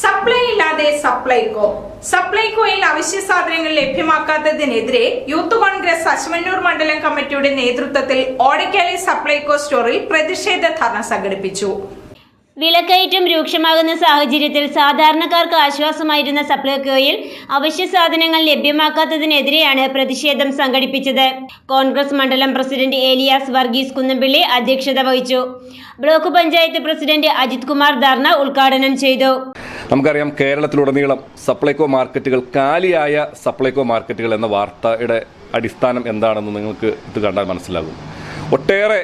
Supply ഇല്ലാതെ സപ്ലൈകോ സപ്ലൈകോയിൽ അവശ്യ സാധനങ്ങൾ ലഭ്യമാക്കാത്തതിനെതിരെ യൂത്ത് കോൺഗ്രസ് അശ്മന്നൂർ മണ്ഡലം കമ്മിറ്റിയുടെ നേതൃത്വത്തിൽ ഓടക്കാലി സപ്ലൈകോ സ്റ്റോറിൽ പ്രതിഷേധ ധർണ സംഘടിപ്പിച്ചു. വിലക്കയറ്റം രൂക്ഷമാകുന്ന സാഹചര്യത്തിൽ സാധാരണക്കാർക്ക് ആശ്വാസമായിരുന്ന സപ്ലൈകോയിൽ അവശ്യ സാധനങ്ങൾ ലഭ്യമാക്കാത്തതിനെതിരെയാണ് പ്രതിഷേധം സംഘടിപ്പിച്ചത്. കോൺഗ്രസ് മണ്ഡലം പ്രസിഡന്റ് ഏലിയാസ് വർഗീസ് കുന്നമ്പിള്ളി അധ്യക്ഷത വഹിച്ചു. ബ്ലോക്ക് പഞ്ചായത്ത് പ്രസിഡന്റ് അജിത് കുമാർ ധർണ ഉദ്ഘാടനം ചെയ്തു. നമുക്കറിയാം കേരളത്തിലുടനീളം സപ്ലൈകോ മാർക്കറ്റുകൾ കാലിയായ സപ്ലൈകോ മാർക്കറ്റുകൾ എന്ന വാർത്തയുടെ അടിസ്ഥാനം എന്താണെന്ന് നിങ്ങൾക്ക് ഇത് കണ്ടാൽ മനസ്സിലാകും. ഒട്ടേറെ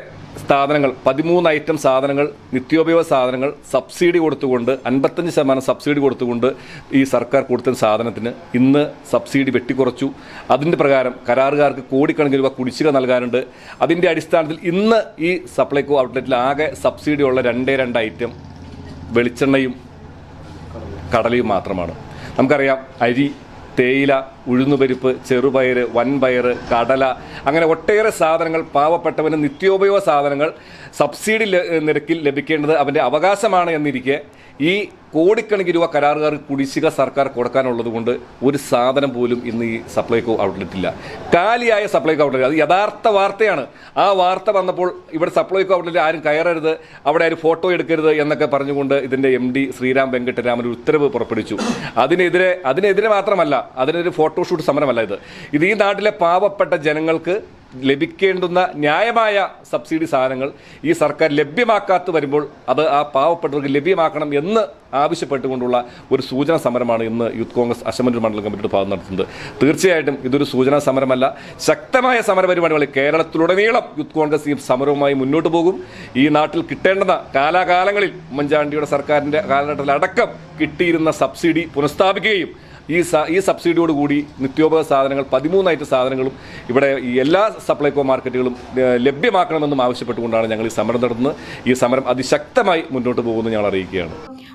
സാധനങ്ങൾ പതിമൂന്ന് ഐറ്റം സാധനങ്ങൾ നിത്യോപയോഗ സാധനങ്ങൾ സബ്സിഡി കൊടുത്തുകൊണ്ട് അൻപത്തഞ്ച് ശതമാനം സബ്സിഡി കൊടുത്തുകൊണ്ട് ഈ സർക്കാർ കൊടുത്ത സാധനത്തിന് ഇന്ന് സബ്സിഡി വെട്ടിക്കുറച്ചു. അതിന്റെ പ്രകാരം കരാറുകാർക്ക് കോടിക്കണക്കിന് രൂപ കുടിശ്ശിക നൽകാനുണ്ട്. അതിന്റെ അടിസ്ഥാനത്തിൽ ഇന്ന് ഈ സപ്ലൈകോ ഔട്ട്ലെറ്റിൽ ആകെ സബ്സിഡിയുള്ള രണ്ടേ രണ്ട് ഐറ്റം വെളിച്ചെണ്ണയും കടലയും മാത്രമാണ്. നമുക്കറിയാം അരി തേയില ഉഴുന്നുപരിപ്പ് ചെറുപയർ വൻപയർ കടല അങ്ങനെ ഒട്ടേറെ സാധനങ്ങൾ പാവപ്പെട്ടവന് നിത്യോപയോഗ സാധനങ്ങൾ സബ്സിഡി നിരക്കിൽ ലഭിക്കേണ്ടത് അവന്റെ അവകാശമാണ് എന്നിരിക്കെ ഈ കോടിക്കണക്കിന് രൂപ കരാറുകാർ കുടിശ്ശിക സർക്കാർ കൊടുക്കാനുള്ളത് കൊണ്ട് ഒരു സാധനം പോലും ഇന്ന് ഈ സപ്ലൈകോ ഔട്ട്ലെറ്റില്ല കാലിയായ സപ്ലൈകോ ഔട്ട്ലെറ്റ്. അത് യഥാർത്ഥ വാർത്തയാണ്. ആ വാർത്ത വന്നപ്പോൾ ഇവിടെ സപ്ലൈകോ ഔട്ട്ലെറ്റ് ആരും കയറരുത് അവിടെ ആരും ഫോട്ടോ എടുക്കരുത് എന്നൊക്കെ പറഞ്ഞുകൊണ്ട് ഇതിന്റെ എം ഡി ശ്രീരാം വെങ്കട്ടരാമൻ ഉത്തരവ് പുറപ്പെടുവിച്ചു. അതിനെതിരെ അതിനെതിരെ മാത്രമല്ല അതിനൊരു ഫോട്ടോഷൂട്ട് സമരമല്ല ഇത്. ഇത് ഈ നാട്ടിലെ പാവപ്പെട്ട ജനങ്ങൾക്ക് ലഭിക്കേണ്ടുന്ന ന്യായമായ സബ്സിഡി സാധനങ്ങൾ ഈ സർക്കാർ ലഭ്യമാക്കാത്ത വരുമ്പോൾ അത് ആ പാവപ്പെട്ടവർക്ക് ലഭ്യമാക്കണം എന്ന് ആവശ്യപ്പെട്ടുകൊണ്ടുള്ള ഒരു സൂചന സമരമാണ് ഇന്ന് യൂത്ത് കോൺഗ്രസ് അശമന്നൂർ മണ്ഡലം കമ്മിറ്റിയുടെ ഭാഗം നടത്തുന്നത്. തീർച്ചയായിട്ടും ഇതൊരു സൂചനാ സമരമല്ല. ശക്തമായ സമരപരിപാടികൾ കേരളത്തിലുടനീളം യൂത്ത് കോൺഗ്രസ് ഈ സമരവുമായി മുന്നോട്ട് പോകും. ഈ നാട്ടിൽ കിട്ടേണ്ടുന്ന കാലാകാലങ്ങളിൽ ഉമ്മൻചാണ്ടിയുടെ സർക്കാരിന്റെ കാലഘട്ടത്തിലടക്കം കിട്ടിയിരുന്ന സബ്സിഡി പുനഃസ്ഥാപിക്കുകയും ഈ ഈ സബ്സിഡിയോട് കൂടി നിത്യോപയോഗ സാധനങ്ങൾ പതിമൂന്നായിട്ട് സാധനങ്ങളും ഇവിടെ എല്ലാ സപ്ലൈകോ മാർക്കറ്റുകളും ലഭ്യമാക്കണമെന്നും ആവശ്യപ്പെട്ടുകൊണ്ടാണ് ഞങ്ങൾ ഈ സമരം നടത്തുന്നത്. ഈ സമരം അതിശക്തമായി മുന്നോട്ട് പോകുമെന്ന് ഞങ്ങൾ അറിയിക്കുകയാണ്.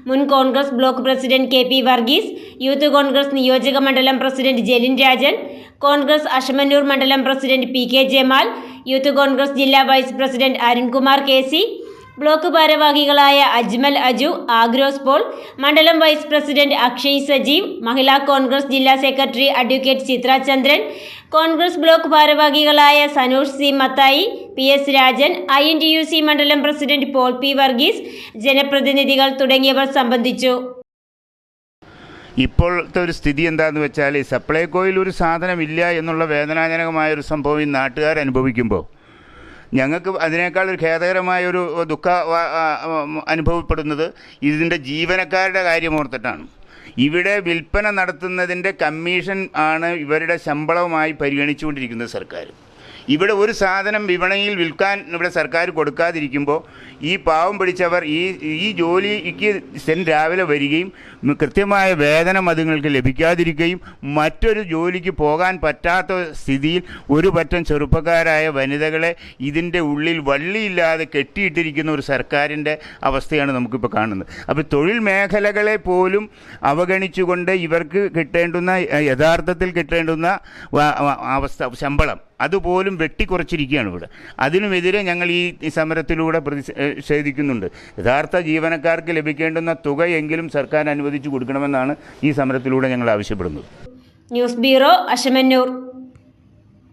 മുൻ Congress block president K P Varghese youth Congress നിയോജക മണ്ഡലം പ്രസിഡന്റ് ജലിൻ രാജൻ കോൺഗ്രസ് അഷമന്നൂർ മണ്ഡലം president P K Jamal youth Congress ജില്ലാ vice president Arunkumar K C block ഭാരവാഹികളായ അജ്മൽ അജു ആഗ്രോസ് പോൾ മണ്ഡലം വൈസ് പ്രസിഡന്റ് അക്ഷയ് സജീവ് മഹിളാ കോൺഗ്രസ് ജില്ലാ secretary advocate Chitra Chandran Congress block ഭാരവാഹികളായ Sanoosh C Mathai P S Rajan I N T U C മണ്ഡലം president Paul P Varghese ജനപ്രതിനിധികൾ തുടങ്ങിയവർ സംബന്ധിച്ചു. ഇപ്പോഴത്തെ ഒരു സ്ഥിതി എന്താണെന്ന് വെച്ചാൽ സപ്ലൈകോയിൽ ഒരു സാധനമില്ല എന്നുള്ള വേദനാജനകമായ ഒരു സംഭവം ഈ നാട്ടുകാർ അനുഭവിക്കുമ്പോൾ ഞങ്ങൾക്ക് അതിനേക്കാൾ ഒരു ഖേദകരമായ ഒരു ദുഃഖ അനുഭവപ്പെടുന്നത് ഇതിന്റെ ജീവനക്കാരുടെ കാര്യം ഓർത്തിട്ടാണ്. ഇവിടെ വിൽപ്പന നടത്തുന്നതിന്റെ കമ്മീഷൻ ആണ് ഇവരുടെ ശമ്പളവുമായി പരിഗണിച്ചുകൊണ്ടിരിക്കുന്നത് സർക്കാർ ഇവിടെ ഒരു സാധനം വിപണിയിൽ വിൽക്കാൻ ഇവിടെ സർക്കാർ കൊടുക്കാതിരിക്കുമ്പോൾ ഈ പാവം പിടിച്ചവർ ഈ ഈ ജോലിക്ക് സെൻ രാവിലെ വരികയും കൃത്യമായ വേതനം അതുങ്ങൾക്ക് ലഭിക്കാതിരിക്കുകയും മറ്റൊരു ജോലിക്ക് പോകാൻ പറ്റാത്ത സ്ഥിതിയിൽ ഒരു പറ്റം ചെറുപ്പക്കാരായ വനിതകളെ ഇതിന്റെ ഉള്ളിൽ വള്ളിയില്ലാതെ കെട്ടിയിട്ടിരിക്കുന്ന ഒരു സർക്കാരിന്റെ അവസ്ഥയാണ് നമുക്കിപ്പോൾ കാണുന്നത്. അപ്പോൾ തൊഴിൽ മേഖലകളെ പോലും അവഗണിച്ചുകൊണ്ട് ഇവർക്ക് കിട്ടേണ്ടുന്ന യഥാർത്ഥത്തിൽ കിട്ടേണ്ടുന്ന അവസ്ഥ ശമ്പളം അതുപോലും വെട്ടിക്കുറച്ചിരിക്കുകയാണ് ഇവിടെ. അതിനുമെതിരെ ഞങ്ങൾ ഈ സമരത്തിലൂടെ പ്രതിഷേധിക്കുന്നുണ്ട് യഥാർത്ഥ ജീവനക്കാർക്ക് ലഭിക്കേണ്ടുന്ന തുകയെങ്കിലും സർക്കാർ അനുവദിച്ചു കൊടുക്കണമെന്നാണ് ഈ സമരത്തിലൂടെ ഞങ്ങൾ ആവശ്യപ്പെടുന്നത്. News bureau അഷമന്നൂർ